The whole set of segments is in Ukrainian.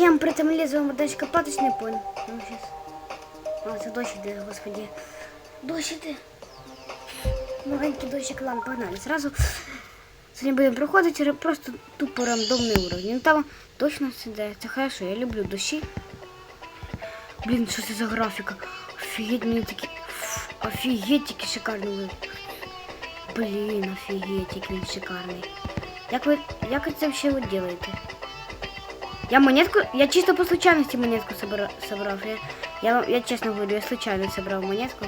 Всем притомили з вами дочка Паточний понял. Ну, сейчас. А, це дощ іде, господи. Дощ іде. Маленький дощик, ладно, погнали. Сразу сьогодні будемо проходити просто тупо рандомний уровень. Ну там точно сиде. Це хорошо, я люблю дощі. Блін, що це за графіка? Офігеть, мені такі. фу, Офігеть, який шикарний вид. Блін, офігеть, який він шикарний. Як ви, як? Я монетку, я чисто по случайности монетку собра, собрал. Я, я, я честно говорю, я случайно собрал монетку.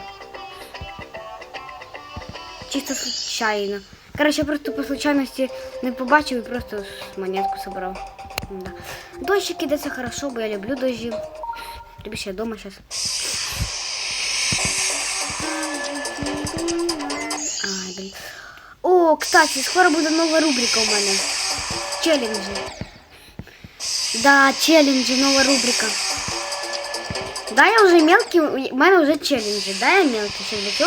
Чисто случайно. Короче, я просто по случайности не побачив і просто монетку собрав. Да. Дощик іде, хорошо, бо я люблю дожді. Тобі ще дома сейчас. О, кстати, скоро буде нова рубрика у мене. Челленджі. Да, челленджі, нова рубрика. Да, я уже мелкий, у мене вже челленджі, да, я мелкий ще.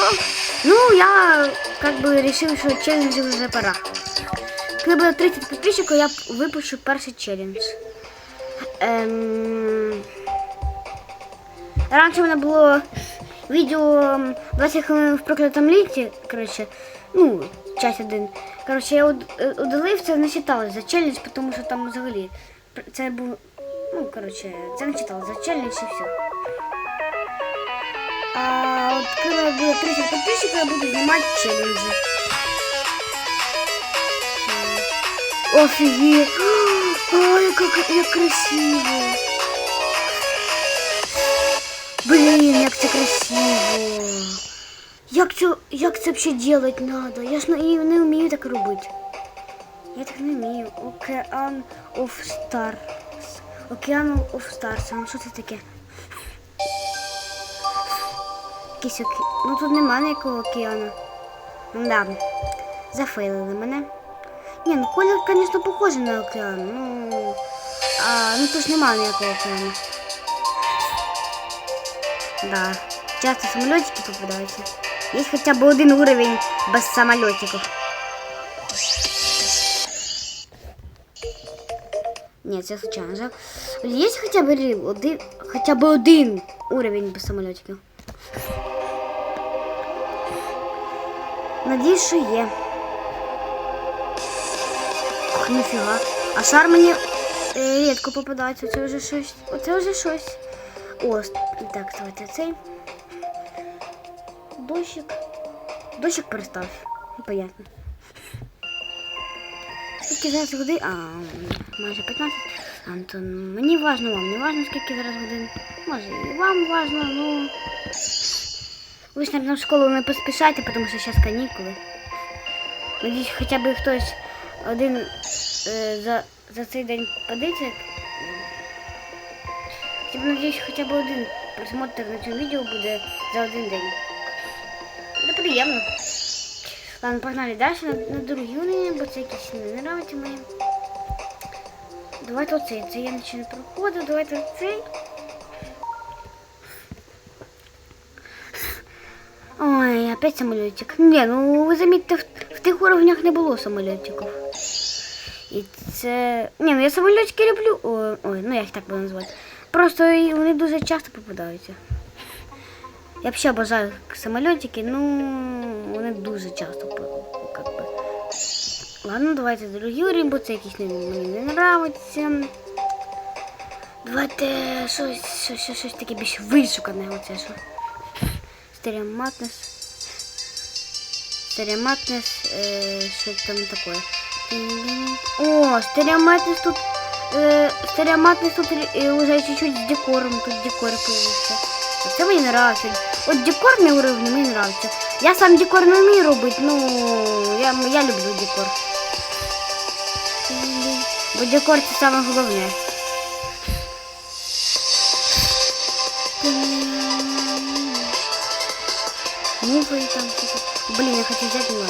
Ну, я как бы решил, що челленджі вже пора. Коли буде 30 підписчиків, я випущу перший челлендж. Ем... Раніше в мене було відео ем, 20 хвилин в проклятому літі, коротше, ну, час один. Коротше, я уд- удалив, це не читалось за челлендж, тому що там взагалі це був, ну, коротше, це не читалось за челлендж і все. А от коли буде 30 підписчиків, я буду знімати челленджі. М. Офігеть! Ой, як, як красиво! Блін, як це красиво! Як це, як це взагалі делать надо? Я ж не, не вмію так робити. Я так не вмію. Океан of Stars. Океан of Stars. А що це таке? Якийсь оке... Ну тут нема ніякого океану. Да. Зафейлили мене. Ні, ну колір, звісно, похожий на океан. Ну. А, ну тут ж нема ніякого океану. Да. Часто самолетики попадаются. Есть хотя бы один уровень без самолетиков. Нет, це случайно. Есть хотя бы ри- один, хотя бы один уровень без самолетиков? Надіюсь, що є. Ох, ніфіга. А шар мені е, рідко попадається. Це вже щось. Оце вже щось. О, так, давайте цей. Дощик. Дощик перестав. Понятно. Скільки зараз годин? А, майже 15. А, ну, мені важно, вам не важно, скільки зараз годин. Може, і вам важно, ну. Ви ж, наверное, в школу не поспішайте, тому що зараз канікули. Надіюсь, хоча б хтось один е, за, за цей день подивиться. Хоча б, надіюсь, хоча б один просмотр на цьому відео буде за один день. Буде приємно. Ладно, погнали далі на, на другі уровні, бо це якісь не нравиться мені. Давайте оцей. Це я нічого не проходив. Давайте оцей. Ой, опять самолетик. Не, ну ви замітьте, в, в тих уровнях не було самолетиків. І це. Ні, ну я самолетики люблю. Ой, ой, ну я їх так буду назвати. Просто вони дуже часто попадаються. Я взагалі бажаю самолетики, ну вони дуже часто как би. Ладно, давайте другий уровень, бо це якийсь не, мені не нравиться. Давайте щось, щось, щось, щось таке більш вишукане, оце що. Стереоматнес. Стереоматнес, е, що там таке. О, стереоматнес тут. Е, стереоматнес тут е, уже чуть-чуть з декором. Тут декор появився. Це мені нравится. От декор на уровне мені нравится. Я сам декор не вмію робити, ну я, я люблю декор. Бо декор це саме головне. Муфы там что-то. Блин, я хочу взять, ну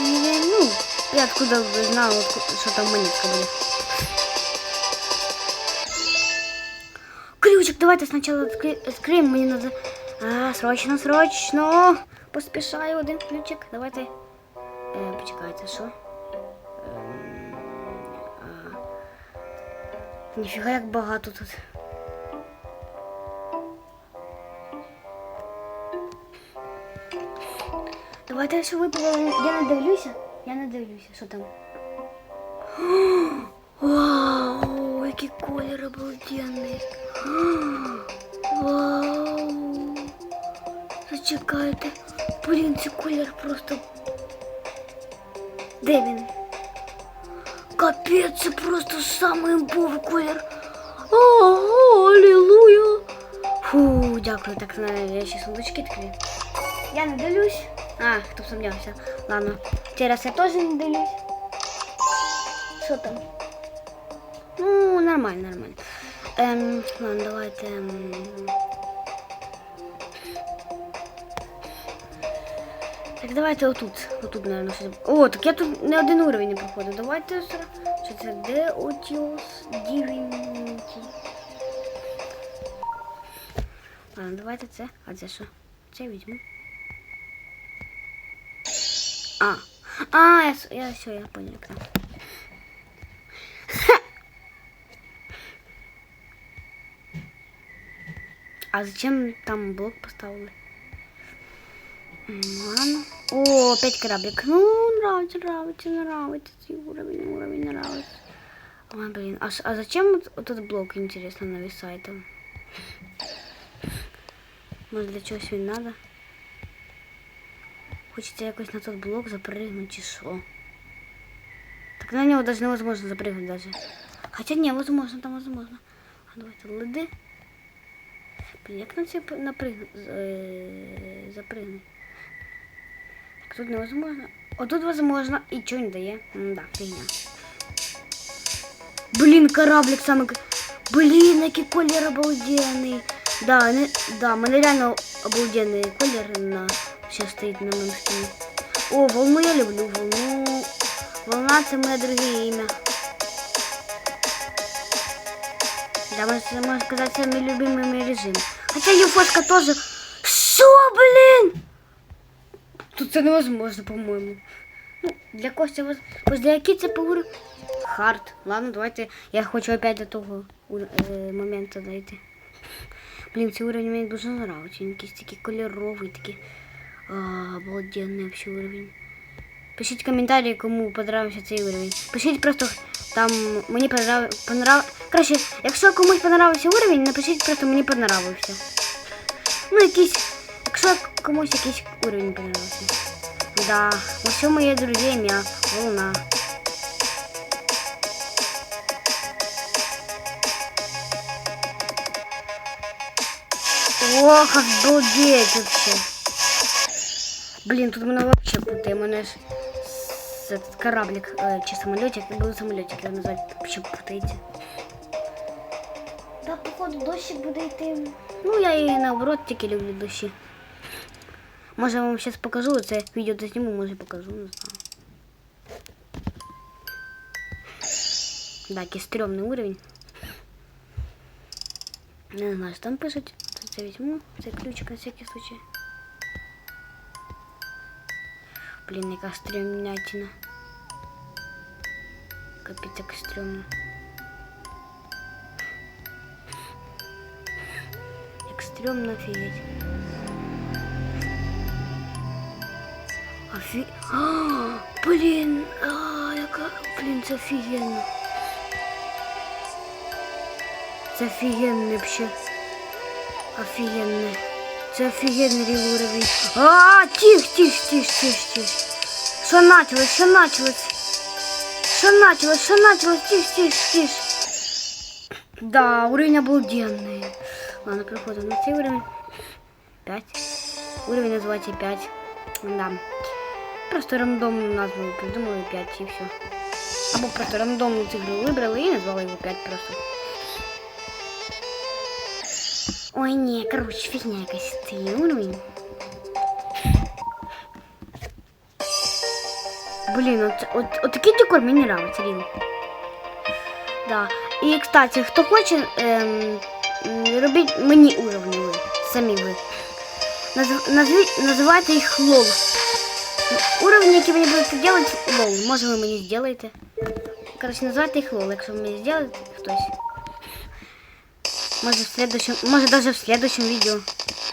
Ну, я откуда бы отку- что там монетка будет. Ключик, давайте сначала откроем, мне надо... А, срочно, срочно. Поспішаю один ключик. Давайте. Е, почекайте, що? Ем, а, Ніфіга як багато тут. Давайте що випало. Я не дивлюся. Я не дивлюся, що там. Вау, який колір обалденний. Зачекайте. Блін, цей колір просто. Де він? Капець, це просто самий імбовий колір. Ого, алілуя. Фу, дякую, так я ще сундучки такі. Я не дивлюсь. А, хто б сумнявся. Ладно. Зараз я теж не дивлюсь. Що там? Ну, нормально, нормально. Ем, ладно, давайте. ем, Так, давайте отут. Отут, наверное, щось. О, так я тут не один уровень не проходив. Давайте Що це? Де Отіос Дівінті? Ладно, давайте це. А це що? Це візьму. А. А, я, я все, я понял. А зачем там блок поставили? Ладно. О, опять кораблик. Ну, нравится, нравится, нравится. цей Уровень, уровень нравится. Ой, блин. А, с- а зачем вот вот этот блок, интересно, нависает там? Может, для чогось він надо? Хочется якось на тот блок запрыгнуть чи що? Так на него даже невозможно запрыгнуть даже. Хотя не, возможно, там возможно. А давайте леди. Блін, як на це напригнути, е, запрыгнути? Так Тут невозможно. О, тут возможно. І чого не дає? Да, фігня. Блін, кораблик саме. Блін, який колір обалденний. Да, не, да, мене реально обалденний колір на ще стоїть на моєму скині. О, волну я люблю, волну. Волна це моє друге ім'я. Да, можно, сказать, мій любимый мій режим. Хотя юфошка тоже. Що, блин? Тут це невозможно, по-моєму. Ну, для Костя, воз... ось для які це поговорю? Хард. Ладно, давайте. Я хочу опять до того е, моменту дойти. Блін, цей уровень мені дуже нравиться. Він якийсь такий кольоровий, такий а, обалденний уровень. Пишіть коментарі, кому понравився цей уровень. Пишіть просто там мені понрав... понрав... Короче, якщо комусь понравився уровень, напишіть просто мені понравився. Ну, якийсь. Якщо комусь якийсь уровень понравився. Да, ось моє друзі ім'я Волна. Ох, обалдеть вообще. Блин, тут мене вообще путає, мене ж с- этот кораблик э, чи самолетик, я буду самолетик його назвати, вообще путається. Та походу дощик буде йти. Ну я і наоборот тільки люблю дощі. Може я вам зараз покажу, це відео досніму, може покажу, не знаю. Да, який стрьомний уровень. Не знаю, що там пишуть. Це, це візьму, цей ключик на всякий случай. Блін, яка стрімнятина. Капець, як стрьомно. Як стрьомно офігеть. Офі... А, блін, а, яка... Блін, це офігенно. Це офігенно вообще. Офігенно. Це офігенний рівень уровень. А, тих, тих, тих, тих, тих. Що началось, що началось? Що началось, що началось? Тих, тих, тих. Да, уровень обалденный. Ладно, переходим на цей уровень. 5. Уровень называется 5. Да. Просто рандомную назву придумали 5 и все. Або просто рандомную цифру выбрала и назвала его 5 просто. Ой, не, короче, фигня якась цей уровень. Блін, от, от, от такий декор мені нравиться, Рін. Да. І, кстати, хто хоче, ем, робіть мені уровні ви, самі ви. Назв, назві, називайте їх лол. Уровні, які мені будете робити, лол. Може ви мені зробите. Коротше, називайте їх лол, якщо ви мені зробите хтось. Может в следующем, может даже в следующем видео.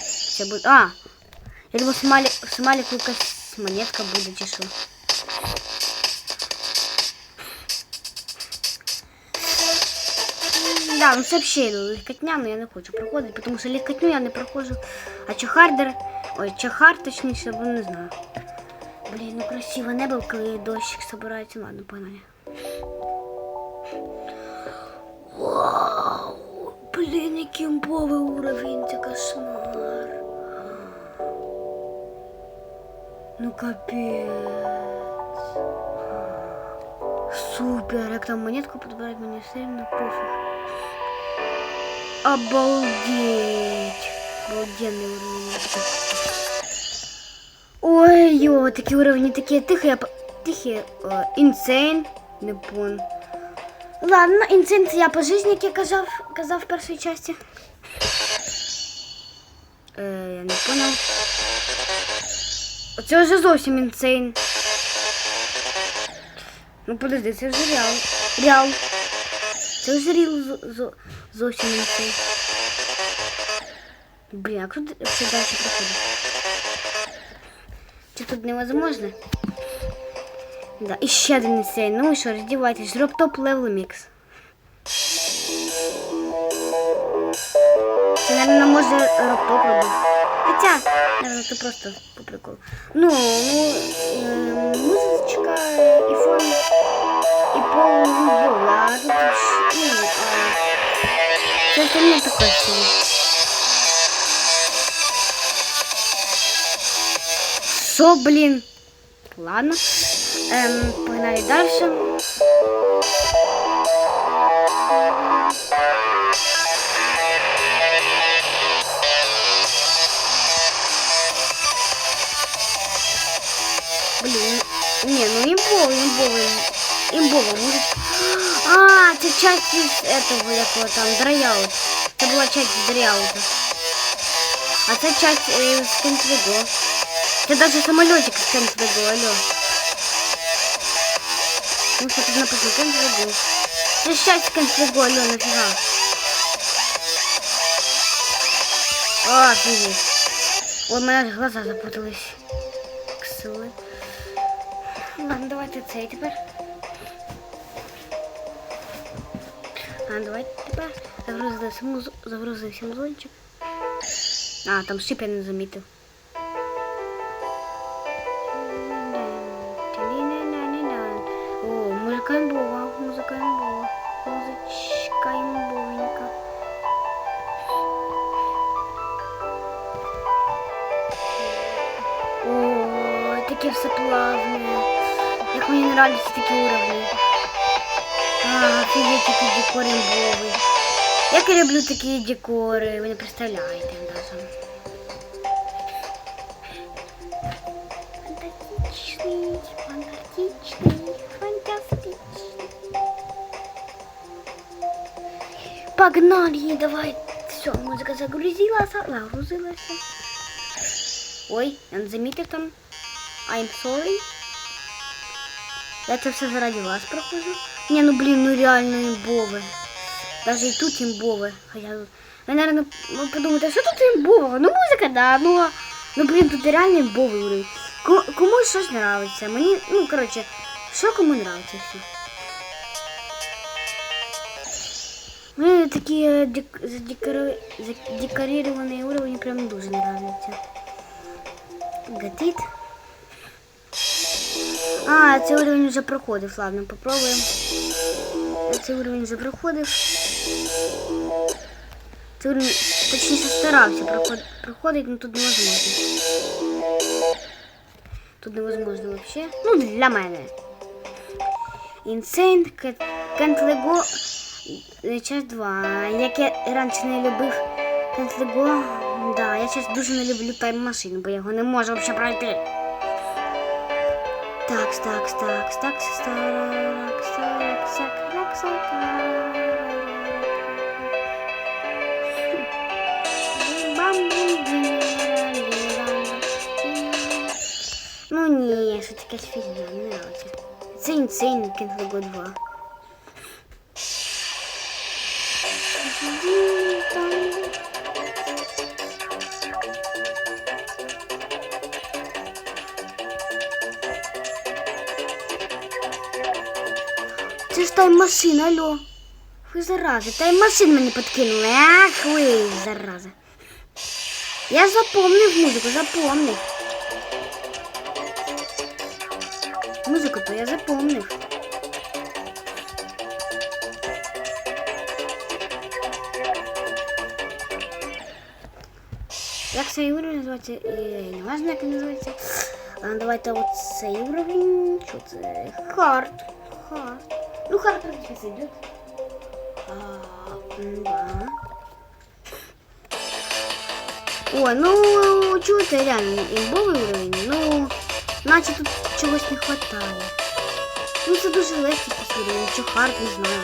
Все будет. А, я думаю, смайлик, смайлику якась монетка буде чи що. Да, ну це взагалі легкотня, но я не хочу проходити, тому що легкотню я не проходжу. А чохардер, ой, чохар точніше, бо не знаю. Блін, ну красиво небо, коли дощик собирається. Ладно, погнали. Вау! Блін, який імбовий уровень, це кошмар. Ну капець. Супер, як там монетку подбирать, мені все рівно пофіг. Обалдеть. Обалденный уровень. Ой, ё, такие уровни такие тихие, тихие. Інсейн, не пон. Ладно, інсейн це я по житті, як я казав, казав в першій часті. Е, я не понял. Оце вже зовсім інсейн. Ну подожди, це вже реал. Реал. Це вже реал зо- зо- зовсім інсейн. Блін, а куди все далі проходить? Чи тут невозможно? Да, і ще один інсейн. Ну і що, роздівайтесь. Роптоп левел мікс. Це, наверное, може роптоп робити. Хоча, наверное, це просто по приколу. Ну, ну, е, музичка, і фон, і пол, ну, бо, а тут, ну, а, це остальне таке собі. Шо, блин? Ладно. Эм, погнали дальше. Блин, не, ну имбово, имбово, имбово, может... А, это часть из этого, якого там, драйаут. Это была часть дрояута. А это часть э, из. Це даже самолетик з Кентлего, алло. Ну что тут написано Кентлего. Це ж часть Кентлего, алло, нафига. О, офигеть. Ой, аж глаза запутались. Ксили. Ладно, давайте цей тепер. А, давайте тепер загрузився музончик. А, там шип я не замітив. таке все плавне. Як мені нравляться такі уровні. А, офігеть, який декор імбовий. Як я люблю такі декори, ви не представляєте навіть. Фантастичний, фантастичний, фантастичний. Погнали, давай. Все, музика загрузилась, загрузилась. Ой, я не замітив там. I'm sorry. Я це все заради вас проходжу. Не, ну блин, ну реально імбове. Даже і тут імбове. Хоча тут. Ви, наверное, ви подумаєте, що тут імбове? Ну музика, да, ну, а- ну блин, тут реально імбовий уровень. Ко- Комусь щось нравиться. Мені, ну, короче, що кому нравится все. Мне такие дек- задекори- задекорированные уровни прям дуже нравятся. Гатит. А, цей уровень вже проходив. Ладно, попробуємо. Цей уровень вже проходив. Цей уровень, точніше, старався проход, проходити, але тут невозможно. Тут невозможно вообще. Ну, для мене. Insane Can't Let Go е, часть 2. Як я раніше не любив Can't Let Go, да, я зараз дуже не люблю тайм-машину, бо я його не можу взагалі пройти. Такс, так, так, так, так, так, так, так, так, Ну ні, що таке фігня, не. Це інсейн Кінглего 2. Тайм-машин, алло. Ви зарази, тайм-машин мені підкинули. Ах ви, зараза. Я запомнив музику, запомнив. Музику то я запомнив. Як цей уровень називається? Е, Не важно, як він називається. Давайте от цей уровень. Що це? Хард. Хард. Ну, в принципе, сойдет. А, да. Ой, ну, чуєте, реально, імбовий уровень, ну, наче тут чогось не хватає. Ну, це дуже легкий посуровень, чи хард, не знаю.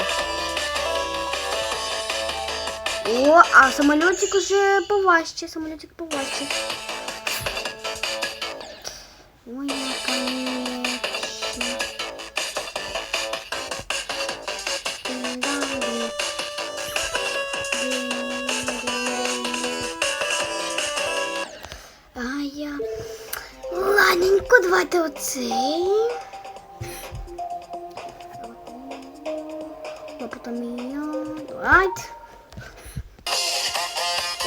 О, а самолетик уже поважче, самолетик поважче. Давайте оцей. А потім я... Давайте.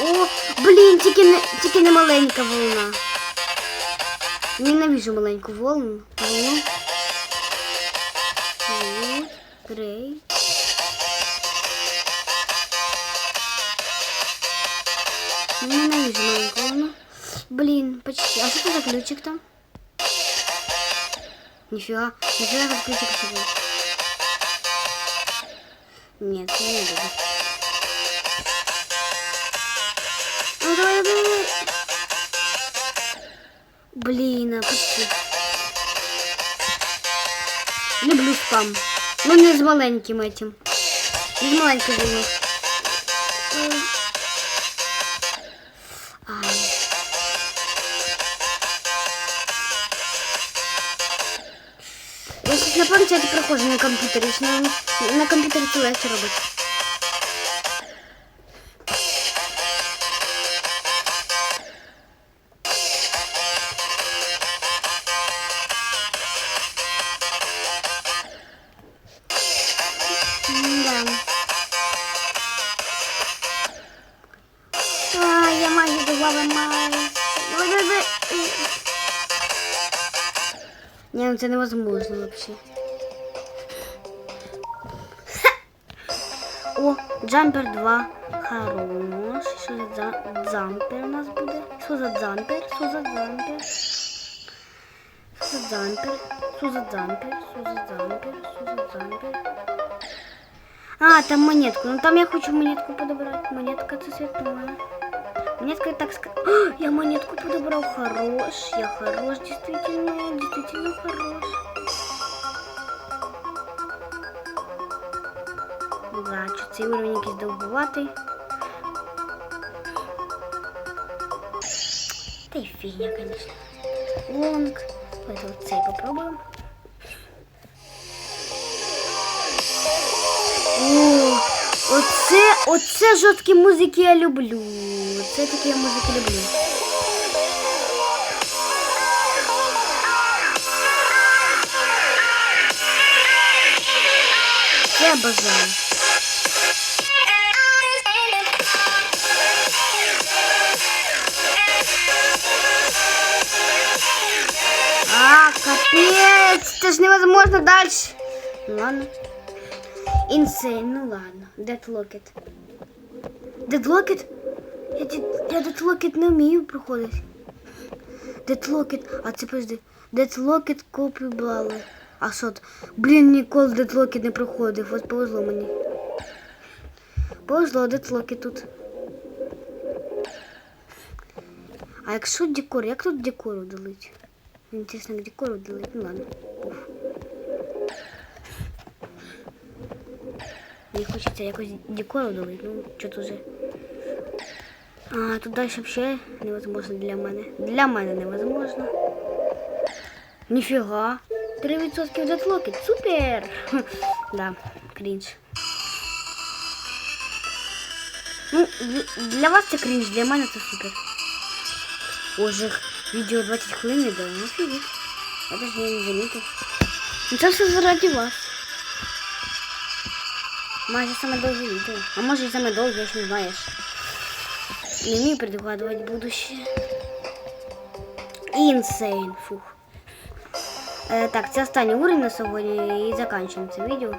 О, блін, тільки не, тільки не маленька волна. Ненавижу маленьку волну. Волну. Грей. Ненавижу маленьку волну. Блин, почти. А что это за ключик там? Нифига. Нифига как ключик собой. Нет, не буду. Ну давай, давай. Блин, а почти. Люблю спам. Ну не з маленьким этим. Не з маленьким на планшеті проходжу на комп'ютері. На, комп'ютері це легше робити. Ні, ну це невозможно вообще. О, джампер 2. Хорош. Що за джампер у нас буде? Що за джампер? Що за джампер? Що за джампер? Що за джампер? Що за джампер? Що за джампер? А, там монетку. Ну там я хочу монетку подобрати. Монетка це святое. Монетка так сказать. Я монетку подобрал. Хорош. Я хорош, действительно. Действительно хорош. Да, що цей уровень якийсь довгуватий. Та й фігня, конечно. Лонг. Давайте цей попробуем. О, оце, оце жорсткі музики я люблю. Оце такі я музики люблю. Це бажаю. Капец, это ж невозможно дальше. Ну ладно. Інсейн, ну ладно. Дедлокет. Дедлокет? Я, я дедлокет не вмію проходити. Дедлокет, а це подожди. Дедлокет копію брали. А що? Блін, ніколи дедлокет не проходив. Ось повезло мені. Повезло, дедлокет тут. А якщо декор, як тут декор удалить? Інтересно, як декор удалить? Ну ладно. Пуф. Мені хочеться якось декор удалити, ну що уже. А, тут далі взагалі невозможно для мене. Для мене невозможно. Ніфіга. 3% дедлокет. Супер! Да, крінж. Ну, для- вас це крінж, для мене це супер. Боже, відео 20 хвилин не дало. Ну, фігіть. Я даже не замітив. Ну, це все заради вас. Майже саме довге відео. А може і саме довге, якщо не знаєш. Не вмію предугадувати будущее. Інсейн. Фух. Е, так, це останній уровень на сьогодні і закінчуємо це відео.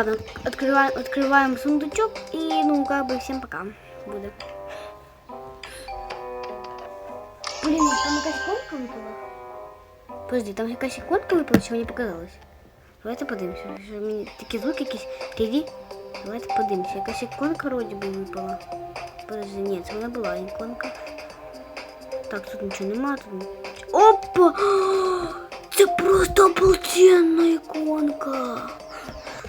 ладно, открываем, открываем сундучок и, ну, как бы всем пока буде. Блин, там якась іконка випала? Подожди, там якась іконка випала, чи мені показалось? Давайте подивимося. Що мені такі звуки якісь ріві. Давайте подивимося. Якась іконка вроді би випала. Подожди, ні, це вона була іконка. Так, тут нічого нема, тут нічого. Опа! Це просто обалденна іконка.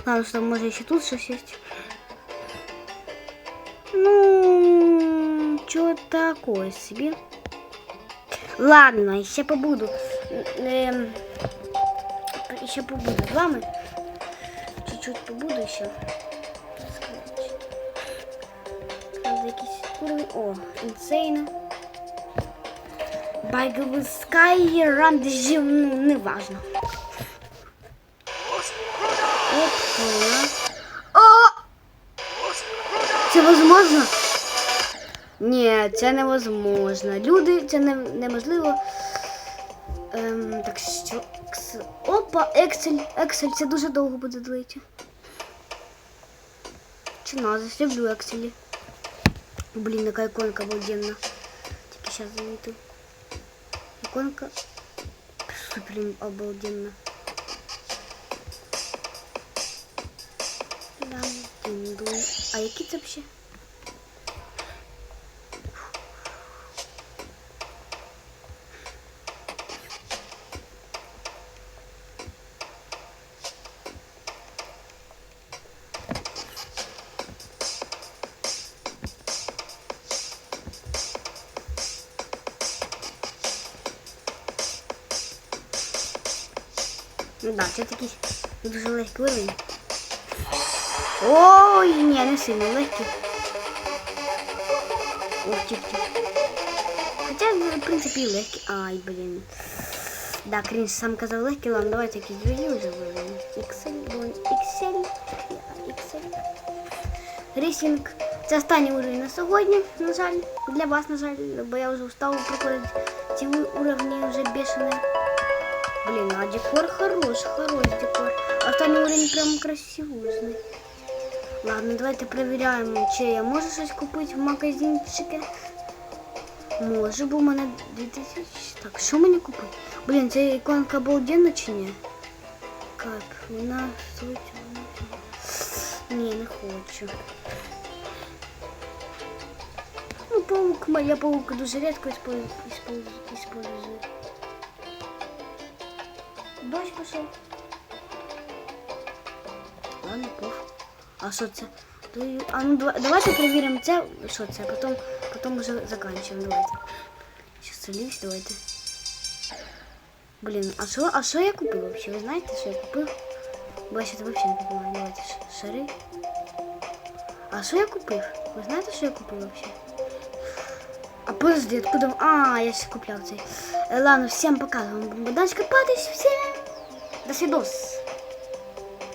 Ладно, что може ще тут щось є. Ну, что такое себе? Ладно, ще побуду. Ем, ще побуду вами. Чуть-чуть побуду ще. Надо якийсь. О, інсейна. Байговый Sky Run, ну, не важно. Опа. О! Це возможно? Ні, це невозможно. Люди, це не, неможливо. Ем, так що. Опа, Excel. Excel, це дуже довго буде длити. Чи надо, люблю Excel. Блін, яка іконка обалденна. Тільки зараз замітив. Іконка супер обалденна. А які це взагалі? Це такий дуже легкий уровень. Ой, ні, не сильно легкий. Ох, тих-тих. Хоча, ну, в принципі, легкий. Ай, блін. Да, Крінж сам казав легкий, ладно, давайте якісь другі вже виберемо. Excel, вон, Excel, Excel. Рейсінг. Це останній уровень на сьогодні, на жаль. Для вас, на жаль, бо я вже устав проходити ці уровні вже бешені. Блин, а декор хорош, хорош декор. Останній уровень прям красивозний. Ладно, давайте проверяємо, чи я можу щось купити в магазинчику. Може, бо у мене 2000. Так, що мені купити? Блін, ця іконка обалденна чи ні? Как? Вона стоїть. Ні, не хочу. Ну, паук, моя паука дуже рідко использую. Дождь пошел. Ладно, не пов. А що це? А ну давай проверим, це, що це, а потім, потім вже закінчимо. Давайте. Сейчас лівсь, давайте. Блин, а что, а что я купил вообще? Вы знаете, что я купил? Бо это вообще не понимаю. Давайте шары. А что я купил? Вы знаете, что я купил вообще? А подожди, откуда? А, я ще купляв цей. Э, ладно, всім показываю. Удачи копатись, всім! 12.